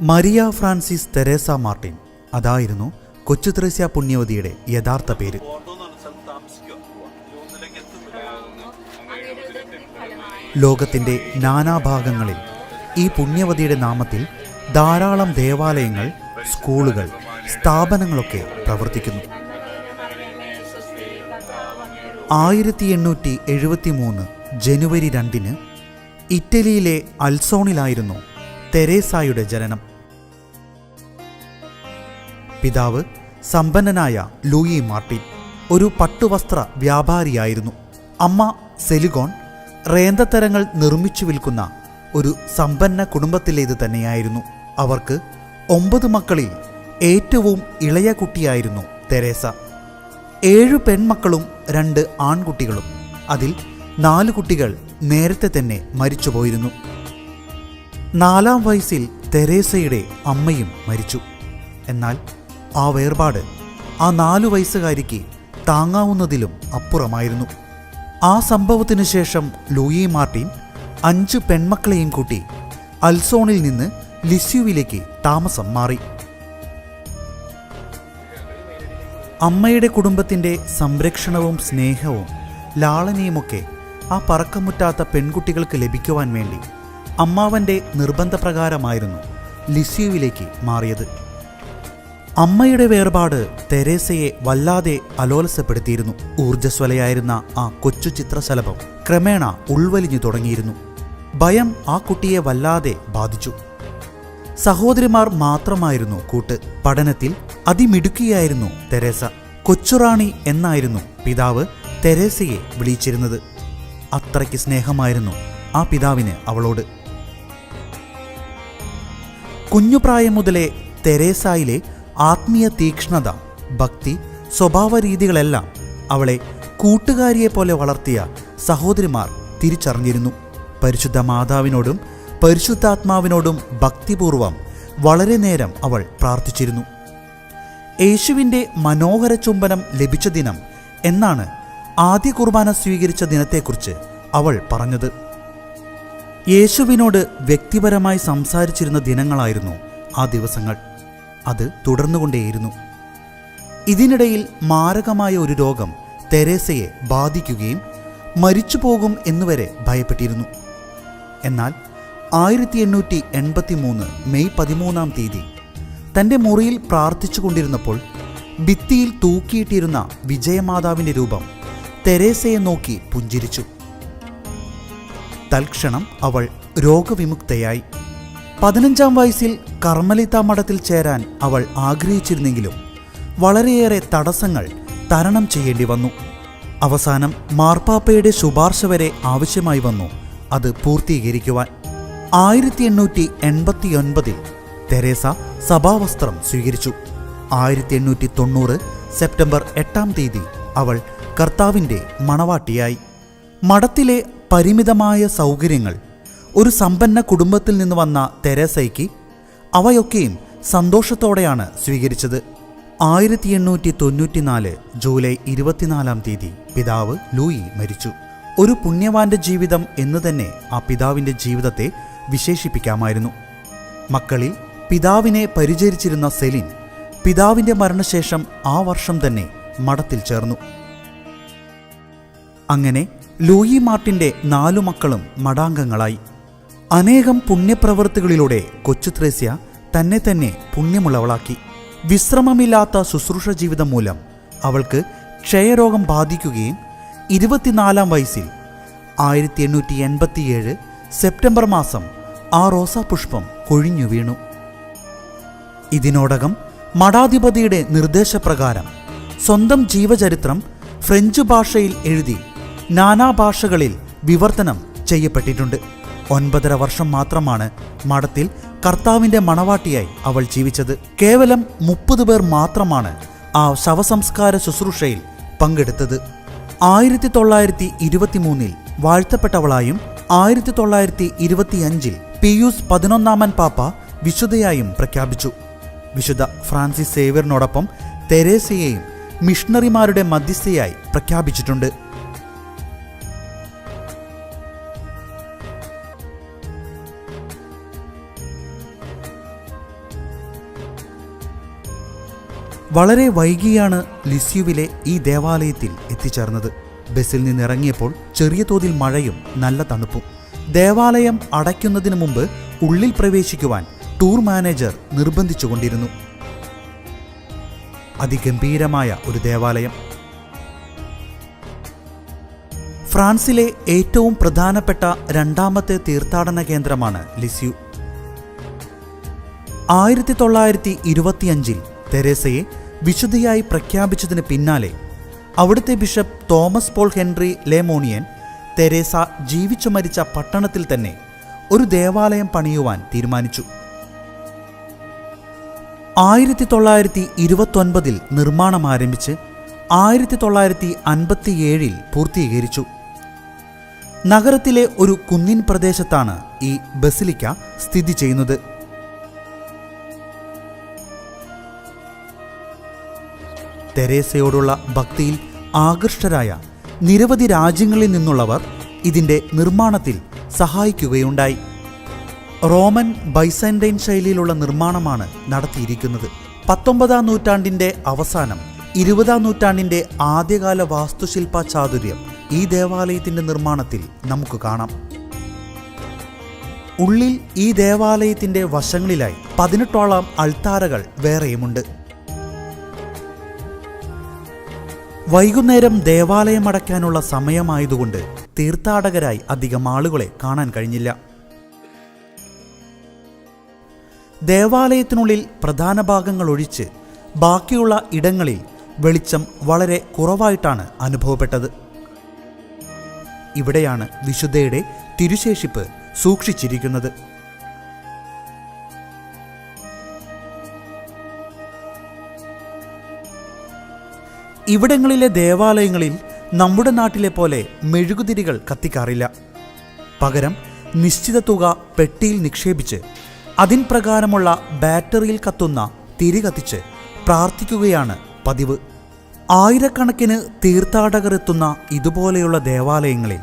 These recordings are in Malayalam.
മരിയ ഫ്രാൻസിസ് തെരേസ മാർട്ടിൻ അതായിരുന്നു കൊച്ചു ത്രേസ്യ പുണ്യവതിയുടെ യഥാർത്ഥ പേര്. ലോകത്തിന്റെ നാനാഭാഗങ്ങളിൽ ഈ പുണ്യവതിയുടെ നാമത്തിൽ ധാരാളം ദേവാലയങ്ങൾ സ്കൂളുകൾ സ്ഥാപനങ്ങളൊക്കെ പ്രവർത്തിക്കുന്നു. ആയിരത്തി എണ്ണൂറ്റി എഴുപത്തി മൂന്ന് ജനുവരി രണ്ടിന് ഇറ്റലിയിലെ അൽസോണിലായിരുന്നു തെരേസായുടെ ജനനം. പിതാവ് സമ്പന്നനായ ലൂയി മാർട്ടിൻ ഒരു പട്ടുവസ്ത്ര വ്യാപാരിയായിരുന്നു. അമ്മ സെലിഗോൺ റേന്തത്തരങ്ങൾ നിർമ്മിച്ചു വിൽക്കുന്ന ഒരു സമ്പന്ന കുടുംബത്തിലേത് തന്നെയായിരുന്നു. അവർക്ക് ഒമ്പത് മക്കളിൽ ഏറ്റവും ഇളയ കുട്ടിയായിരുന്നു തെരേസ. ഏഴു പെൺമക്കളും രണ്ട് ആൺകുട്ടികളും. അതിൽ നാല് കുട്ടികൾ നേരത്തെ തന്നെ മരിച്ചുപോയിരുന്നു. നാലാം വയസ്സിൽ തെരേസയുടെ അമ്മയും മരിച്ചു. എന്നാൽ ആ വേർപാട് ആ നാലു വയസ്സുകാരിക്ക് താങ്ങാവുന്നതിലും അപ്പുറമായിരുന്നു. ആ സംഭവത്തിനു ശേഷം ലൂയി മാർട്ടിൻ അഞ്ച് പെൺമക്കളെയും കൂട്ടി അൽസോണിൽ നിന്ന് ലിസ്യുവിലേക്ക് താമസം മാറി. അമ്മയുടെ കുടുംബത്തിന്റെ സംരക്ഷണവും സ്നേഹവും ലാളനയുമൊക്കെ ആ പറക്കമുറ്റാത്ത പെൺകുട്ടികൾക്ക് ലഭിക്കുവാൻ വേണ്ടി അമ്മാവന്റെ നിർബന്ധപ്രകാരമായിരുന്നു ലിസ്യുവിലേക്ക് മാറിയത്. അമ്മയുടെ വേർപാട് തെരേസയെ വല്ലാതെ അലോലസപ്പെടുത്തിയിരുന്നു. ഊർജസ്വലയായിരുന്ന ആ കൊച്ചു ചിത്രശലഭം ക്രമേണ ഉൾവലിഞ്ഞു തുടങ്ങിയിരുന്നു. ഭയം ആ കുട്ടിയെ വല്ലാതെ ബാധിച്ചു. സഹോദരിമാർ മാത്രമായിരുന്നു കൂട്ട്. പഠനത്തിൽ അതിമിടുക്കിയായിരുന്നു തെരേസ. കൊച്ചുറാണി എന്നായിരുന്നു പിതാവ് തെരേസയെ വിളിച്ചിരുന്നത്. അത്രയ്ക്ക് സ്നേഹമായിരുന്നു ആ പിതാവിന് അവളോട്. കുഞ്ഞുപ്രായം മുതലേ തെരേസായിലെ ആത്മീയ തീക്ഷ്ണത ഭക്തി സ്വഭാവ രീതികളെല്ലാം അവളെ കൂട്ടുകാരിയെ പോലെ വളർത്തിയ സഹോദരിമാർ തിരിച്ചറിഞ്ഞിരുന്നു. പരിശുദ്ധ മാതാവിനോടും പരിശുദ്ധാത്മാവിനോടും ഭക്തിപൂർവം വളരെ നേരം അവൾ പ്രാർത്ഥിച്ചിരുന്നു. യേശുവിന്റെ മനോഹര ചുംബനം ലഭിച്ച ദിനം എന്നാണ് ആദ്യ കുർബാന സ്വീകരിച്ച ദിനത്തെക്കുറിച്ച് അവൾ പറഞ്ഞത്. യേശുവിനോട് വ്യക്തിപരമായി സംസാരിച്ചിരുന്ന ദിനങ്ങളായിരുന്നു ആ ദിവസങ്ങൾ. അത് തുടർന്നുകൊണ്ടേയിരുന്നു. ഇതിനിടയിൽ മാരകമായ ഒരു രോഗം തെരേസയെ ബാധിക്കുകയും മരിച്ചു പോകും എന്നുവരെ ഭയപ്പെട്ടിരുന്നു. എന്നാൽ ആയിരത്തി എണ്ണൂറ്റി എൺപത്തി മൂന്ന് മെയ് പതിമൂന്നാം തീയതി തന്റെ മുറിയിൽ പ്രാർത്ഥിച്ചു കൊണ്ടിരുന്നപ്പോൾ ഭിത്തിയിൽ തൂക്കിയിട്ടിരുന്ന വിജയമാതാവിന്റെ രൂപം തെരേസയെ നോക്കി പുഞ്ചിരിച്ചു. തൽക്ഷണം അവൾ രോഗവിമുക്തയായി. പതിനഞ്ചാം വയസ്സിൽ കർമ്മലിത മഠത്തിൽ ചേരാൻ അവൾ ആഗ്രഹിച്ചിരുന്നെങ്കിലും വളരെയേറെ തടസ്സങ്ങൾ തരണം ചെയ്യേണ്ടി വന്നു. അവസാനം മാർപ്പാപ്പയുടെ ശുപാർശ വരെ ആവശ്യമായി വന്നു അത് പൂർത്തീകരിക്കുവാൻ. ആയിരത്തി എണ്ണൂറ്റി എൺപത്തി ഒൻപതിൽ തെരേസ സഭാവസ്ത്രം സ്വീകരിച്ചു. ആയിരത്തി എണ്ണൂറ്റി തൊണ്ണൂറ് സെപ്റ്റംബർ എട്ടാം തീയതി അവൾ കർത്താവിന്റെ മണവാട്ടിയായി. മഠത്തിലെ പരിമിതമായ സൗകര്യങ്ങൾ ഒരു സമ്പന്ന കുടുംബത്തിൽ നിന്ന് വന്ന തെരേസയ്ക്ക് അവയൊക്കെയും സന്തോഷത്തോടെയാണ് സ്വീകരിച്ചത്. ആയിരത്തി എണ്ണൂറ്റി തൊണ്ണൂറ്റിനാല് ജൂലൈ ഇരുപത്തിനാലാം തീയതി പിതാവ് ലൂയി മരിച്ചു. ഒരു പുണ്യവാന്റെ ജീവിതം എന്ന് തന്നെ ആ പിതാവിന്റെ ജീവിതത്തെ വിശേഷിപ്പിക്കാമായിരുന്നു. മക്കളിൽ പിതാവിനെ പരിചരിച്ചിരുന്ന സെലിൻ പിതാവിന്റെ മരണശേഷം ആ വർഷം തന്നെ മഠത്തിൽ ചേർന്നു. അങ്ങനെ ലൂയി മാർട്ടിന്റെ നാലു മക്കളും മടാംഗങ്ങളായി. അനേകം പുണ്യപ്രവൃത്തികളിലൂടെ കൊച്ചു ത്രേസ്യ തന്നെ തന്നെ പുണ്യമുള്ളവളാക്കി. വിശ്രമമില്ലാത്ത ശുശ്രൂഷ ജീവിതം മൂലം അവൾക്ക് ക്ഷയരോഗം ബാധിക്കുകയും ഇരുപത്തിനാലാം വയസ്സിൽ ആയിരത്തി എണ്ണൂറ്റി എൺപത്തിയേഴ് സെപ്റ്റംബർ മാസം ആ റോസാപുഷ്പം കൊഴിഞ്ഞു വീണു. ഇതിനോടകം മഠാധിപതിയുടെ നിർദ്ദേശപ്രകാരം സ്വന്തം ജീവചരിത്രം ഫ്രഞ്ച് ഭാഷയിൽ എഴുതി നാനാ ഭാഷകളിൽ വിവർത്തനം ചെയ്യപ്പെട്ടിട്ടുണ്ട്. ഒൻപതര വർഷം മാത്രമാണ് മഠത്തിൽ കർത്താവിന്റെ മണവാട്ടിയായി അവൾ ജീവിച്ചത്. കേവലം മുപ്പത് പേർ മാത്രമാണ് ആ ശവസംസ്കാര ശുശ്രൂഷയിൽ പങ്കെടുത്തത്. ആയിരത്തി തൊള്ളായിരത്തി ഇരുപത്തിമൂന്നിൽ വാഴ്ത്തപ്പെട്ടവളായും ആയിരത്തി തൊള്ളായിരത്തി ഇരുപത്തിയഞ്ചിൽ പിയൂസ് പതിനൊന്നാമൻ പാപ്പ വിശുദ്ധയായും പ്രഖ്യാപിച്ചു. വിശുദ്ധ ഫ്രാൻസിസ് സേവ്യറിനോടൊപ്പം തെരേസയെയും മിഷണറിമാരുടെ മധ്യസ്ഥയായി പ്രഖ്യാപിച്ചിട്ടുണ്ട്. വളരെ വൈകിയാണ് ലിസ്യുവിലെ ഈ ദേവാലയത്തിൽ എത്തിച്ചേർന്നത്. ബസ്സിൽ നിന്നിറങ്ങിയപ്പോൾ ചെറിയ തോതിൽ മഴയും നല്ല തണുപ്പും. ദേവാലയം അടയ്ക്കുന്നതിന് മുമ്പ് ഉള്ളിൽ പ്രവേശിക്കുവാൻ ടൂർ മാനേജർ നിർബന്ധിച്ചുകൊണ്ടിരുന്നു. അതിഗംഭീരമായ ഒരു ദേവാലയം. ഫ്രാൻസിലെ ഏറ്റവും പ്രധാനപ്പെട്ട രണ്ടാമത്തെ തീർത്ഥാടന കേന്ദ്രമാണ് ലിസ്യു. ആയിരത്തി തൊള്ളായിരത്തി ഇരുപത്തിയഞ്ചിൽ തെരേസയെ വിശുദ്ധയായി പ്രഖ്യാപിച്ചതിന് പിന്നാലെ അവിടുത്തെ bishop Thomas Paul Henry Lemonnier Teresa ജീവിച്ചു മരിച്ച പട്ടണത്തിൽ തന്നെ ഒരു ദേവാലയം പണിയുവാൻ തീരുമാനിച്ചു. ആയിരത്തി തൊള്ളായിരത്തി ഇരുപത്തൊൻപതിൽ നിർമ്മാണം ആരംഭിച്ച് ആയിരത്തി തൊള്ളായിരത്തി അൻപത്തിയേഴിൽ പൂർത്തീകരിച്ചു. നഗരത്തിലെ ഒരു കുന്നിൻ പ്രദേശത്താണ് ഈ ബസിലിക്ക സ്ഥിതി ചെയ്യുന്നത്. തെരേസയോടുള്ള ഭക്തിയിൽ ആകൃഷ്ടരായ നിരവധി രാജ്യങ്ങളിൽ നിന്നുള്ളവർ ഇതിന്റെ നിർമ്മാണത്തിൽ സഹായിക്കുകയുണ്ടായി. റോമൻ ബൈസൻഡൈൻ ശൈലിയിലുള്ള നിർമ്മാണമാണ് നടത്തിയിരിക്കുന്നത്. പത്തൊമ്പതാം നൂറ്റാണ്ടിന്റെ അവസാനം ഇരുപതാം നൂറ്റാണ്ടിന്റെ ആദ്യകാല വാസ്തുശില്പ ചാതുര്യം ഈ ദേവാലയത്തിന്റെ നിർമ്മാണത്തിൽ നമുക്ക് കാണാം. ഉള്ളിൽ ഈ ദേവാലയത്തിന്റെ വശങ്ങളിലായി പതിനെട്ടോളം അൾത്താരകൾ വേറെയുമുണ്ട്. വൈകുന്നേരം ദേവാലയം അടയ്ക്കാനുള്ള സമയമായതുകൊണ്ട് തീർത്ഥാടകരായി അധികം ആളുകളെ കാണാൻ കഴിഞ്ഞില്ല. ദേവാലയത്തിനുള്ളിൽ പ്രധാന ഭാഗങ്ങൾ ഒഴിച്ച് ബാക്കിയുള്ള ഇടങ്ങളിൽ വെളിച്ചം വളരെ കുറവായിട്ടാണ് അനുഭവപ്പെട്ടത്. ഇവിടെയാണ് വിശുദ്ധയുടെ തിരുശേഷിപ്പ് സൂക്ഷിച്ചിരിക്കുന്നത്. ഇവിടങ്ങളിലെ ദേവാലയങ്ങളിൽ നമ്മുടെ നാട്ടിലെ പോലെ മെഴുകുതിരികൾ കത്തിക്കാറില്ല. പകരം നിശ്ചിത തുക പെട്ടിയിൽ നിക്ഷേപിച്ച് അതിൻ പ്രകാരമുള്ള ബാറ്ററിയിൽ കത്തുന്ന തിരി കത്തിച്ച് പ്രാർത്ഥിക്കുകയാണ് പതിവ്. ആയിരക്കണക്കിന് തീർത്ഥാടകർ എത്തുന്ന ഇതുപോലെയുള്ള ദേവാലയങ്ങളിൽ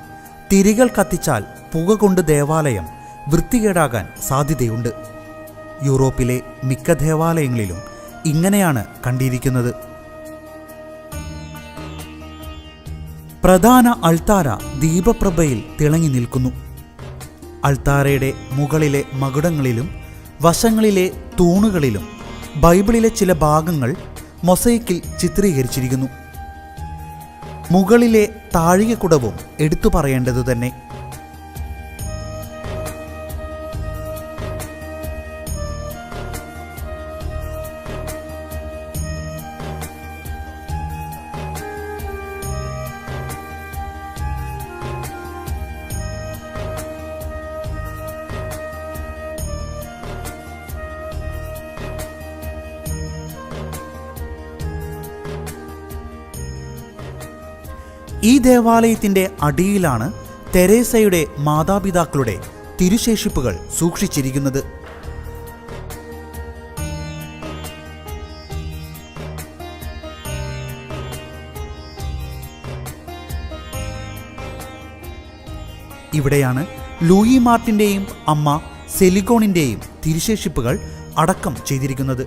തിരികൾ കത്തിച്ചാൽ പുക കൊണ്ട് ദേവാലയം വൃത്തികേടാകാൻ സാധ്യതയുണ്ട്. യൂറോപ്പിലെ മിക്ക ദേവാലയങ്ങളിലും ഇങ്ങനെയാണ് കണ്ടിരിക്കുന്നത്. പ്രധാന അൾത്താര ദീപപ്രഭയിൽ തിളങ്ങി നിൽക്കുന്നു. അൾത്താരയുടെ മുകളിലെ മകുടങ്ങളിലും വശങ്ങളിലെ തൂണുകളിലും ബൈബിളിലെ ചില ഭാഗങ്ങൾ മൊസൈക്കിൽ ചിത്രീകരിച്ചിരിക്കുന്നു. മുകളിലെ താഴികക്കുടവും എടുത്തു പറയേണ്ടതു തന്നെ ഈ ദേവാലയത്തിന്റെ അടിയിലാണ് തെരേസയുടെ മാതാപിതാക്കളുടെ തിരുശേഷിപ്പുകൾ സൂക്ഷിച്ചിരിക്കുന്നത്. ഇവിടെയാണ് ലൂയി മാർട്ടിന്റെയും അമ്മ സെലിഗോണിന്റെയും തിരുശേഷിപ്പുകൾ അടക്കം ചെയ്തിരിക്കുന്നത്.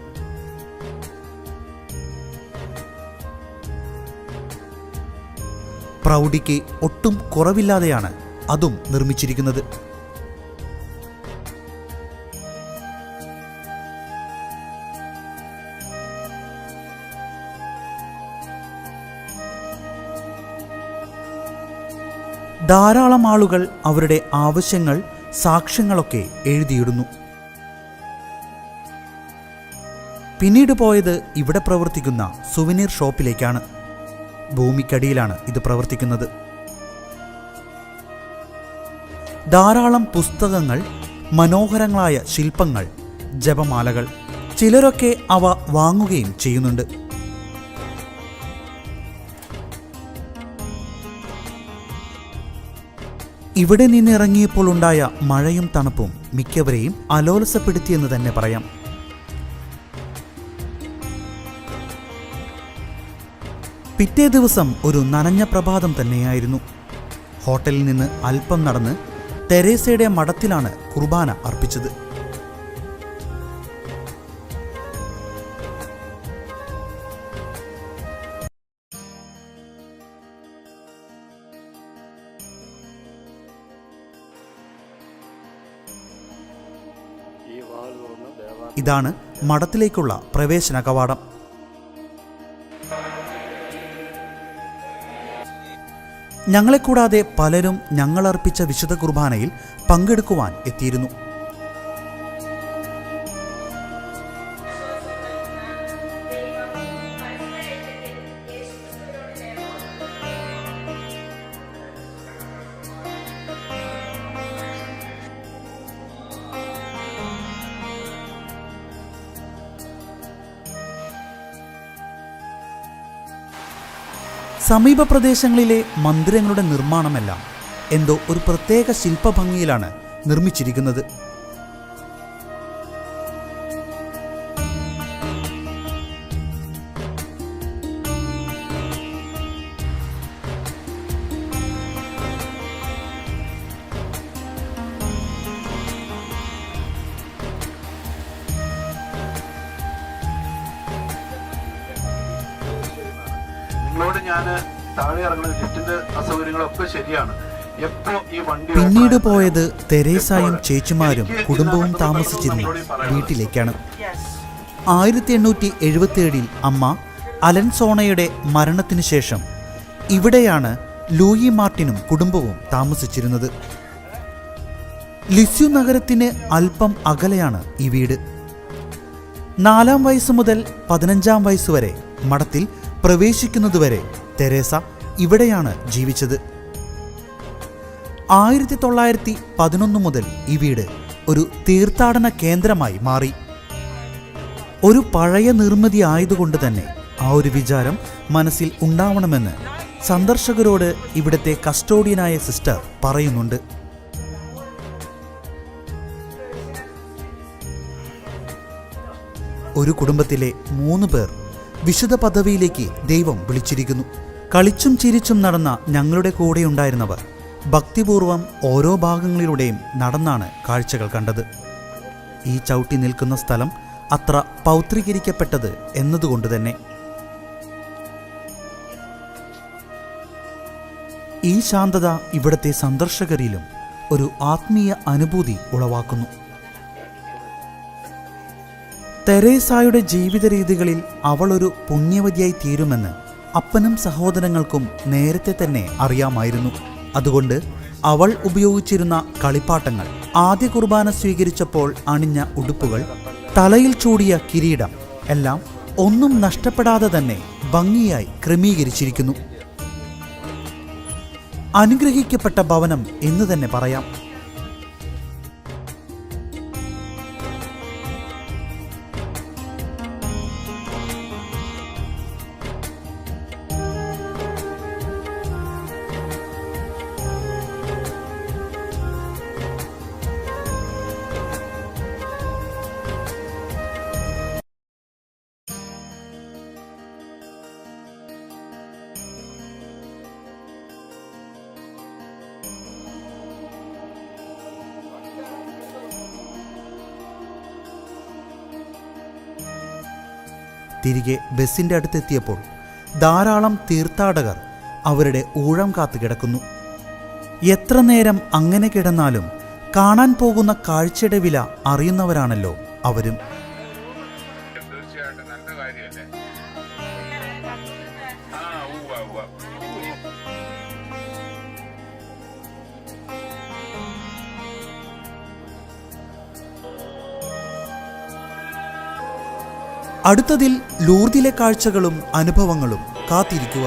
പ്രൗഢിക്ക് ഒട്ടും കുറവില്ലാതെയാണ് അതും നിർമ്മിച്ചിരിക്കുന്നത്. ധാരാളം ആളുകൾ അവരുടെ ആവശ്യങ്ങൾ സാക്ഷ്യങ്ങളൊക്കെ എഴുതിയിടുന്നു. പിന്നീട് പോയത് ഇവിടെ പ്രവർത്തിക്കുന്ന സുവനീർ ഷോപ്പിലേക്കാണ്. ഭൂമിക്കടിയിലാണ് ഇത് പ്രവർത്തിക്കുന്നത്. ധാരാളം പുസ്തകങ്ങൾ മനോഹരങ്ങളായ ശില്പങ്ങൾ ജപമാലകൾ ചിലരൊക്കെ അവ വാങ്ങുകയും ചെയ്യുന്നുണ്ട്. ഇവിടെ നിന്നിറങ്ങിയപ്പോൾ ഉണ്ടായ മഴയും തണുപ്പും മിക്കവരെയും അലോലസപ്പെടുത്തിയെന്ന് തന്നെ പറയാം. പിറ്റേ ദിവസം ഒരു നനഞ്ഞ പ്രഭാതം തന്നെയായിരുന്നു. ഹോട്ടലിൽ നിന്ന് അല്പം നടന്ന് തെരേസയുടെ മഠത്തിലാണ് കുർബാന അർപ്പിച്ചത്. ഇതാണ് മഠത്തിലേക്കുള്ള പ്രവേശന കവാടം. ഞങ്ങളെ കൂടാതെ പലരും ഞങ്ങൾ അർപ്പിച്ച വിശുദ്ധ കുർബാനയിൽ പങ്കെടുക്കുവാൻ എത്തിയിരുന്നു. സമീപ പ്രദേശങ്ങളിലെ മന്ദിരങ്ങളുടെ നിർമ്മാണമെല്ലാം എന്തോ ഒരു പ്രത്യേക ശില്പഭംഗിയിലാണ് നിർമ്മിച്ചിരിക്കുന്നത്. ഞാൻ താഴെ ഇറങ്ങുന്ന ലിഫ്റ്റിന്റെ അസൗകര്യങ്ങളൊക്കെ ശരിയാണ്. എപ്പോ ഈ വണ്ടി പിന്നീട് പോയത് തെരേസായും ചേച്ചിമാരും കുടുംബവും താമസിച്ചിരുന്ന വീട്ടിലേക്കാണ്. ആയിരത്തി എണ്ണൂറ്റി എഴുപത്തിയേഴിൽ അമ്മ അലൻസോണയുടെ മരണത്തിനു ശേഷം ഇവിടെയാണ് ലൂയി മാർട്ടിനും കുടുംബവും താമസിച്ചിരുന്നത്. ലിസ്യു നഗരത്തിന് അല്പം അകലെയാണ് ഈ വീട്. നാലാം വയസ്സ് മുതൽ പതിനഞ്ചാം വയസ്സ് വരെ മഠത്തിൽ പ്രവേശിക്കുന്നതുവരെ തെരേസ ഇവിടെയാണ് ജീവിച്ചത്. ആയിരത്തി തൊള്ളായിരത്തി പതിനൊന്ന് മുതൽ ഈ വീട് ഒരു തീർത്ഥാടന കേന്ദ്രമായി മാറി. ഒരു പഴയ നിർമ്മിതി ആയതുകൊണ്ട് തന്നെ ആ ഒരു വിചാരം മനസ്സിൽ ഉണ്ടാവണമെന്ന് സന്ദർശകരോട് ഇവിടുത്തെ കസ്റ്റോഡിയനായ സിസ്റ്റർ പറയുന്നുണ്ട്. ഒരു കുടുംബത്തിലെ മൂന്ന് പേർ വിശുദ്ധ പദവിയിലേക്ക് ദൈവം വിളിച്ചിരിക്കുന്നു. കളിച്ചും ചിരിച്ചും നടന്ന ഞങ്ങളുടെ കൂടെയുണ്ടായിരുന്നവർ ഭക്തിപൂർവം ഓരോ ഭാഗങ്ങളിലൂടെയും നടന്നാണ് കാഴ്ചകൾ കണ്ടത്. ഈ ചവിട്ടി നിൽക്കുന്ന സ്ഥലം അത്ര പൗത്രീകരിക്കപ്പെട്ടത് എന്നതുകൊണ്ട് തന്നെ. ഈ ശാന്തത ഇവിടുത്തെ സന്ദർശകരിലും ഒരു ആത്മീയ അനുഭൂതി ഉളവാക്കുന്നു. തെരേസായുടെ ജീവിത രീതികളിൽ അവളൊരു പുണ്യവതിയായി തീരുമെന്ന് അപ്പനും സഹോദരങ്ങൾക്കും നേരത്തെ തന്നെ അറിയാമായിരുന്നു. അതുകൊണ്ട് അവൾ ഉപയോഗിച്ചിരുന്ന കളിപ്പാട്ടങ്ങൾ ആദ്യ കുർബാന സ്വീകരിച്ചപ്പോൾ അണിഞ്ഞ ഉടുപ്പുകൾ തലയിൽ ചൂടിയ കിരീടം എല്ലാം ഒന്നും നഷ്ടപ്പെടാതെ തന്നെ ഭംഗിയായി ക്രമീകരിച്ചിരിക്കുന്നു. അനുഗ്രഹിക്കപ്പെട്ട ഭവനം എന്ന് തന്നെ പറയാം. തിരികെ ബസ്സിന്റെ അടുത്തെത്തിയപ്പോൾ ധാരാളം തീർത്ഥാടകർ അവരുടെ ഊഴം കാത്തു കിടക്കുന്നു. എത്ര നേരം അങ്ങനെ കിടന്നാലും കാണാൻ പോകുന്ന കാഴ്ചയുടെ വില അറിയുന്നവരാണല്ലോ അവരും. അടുത്തതിൽ ലൂർദിലെ കാഴ്ചകളും അനുഭവങ്ങളും കാത്തിരിക്കുക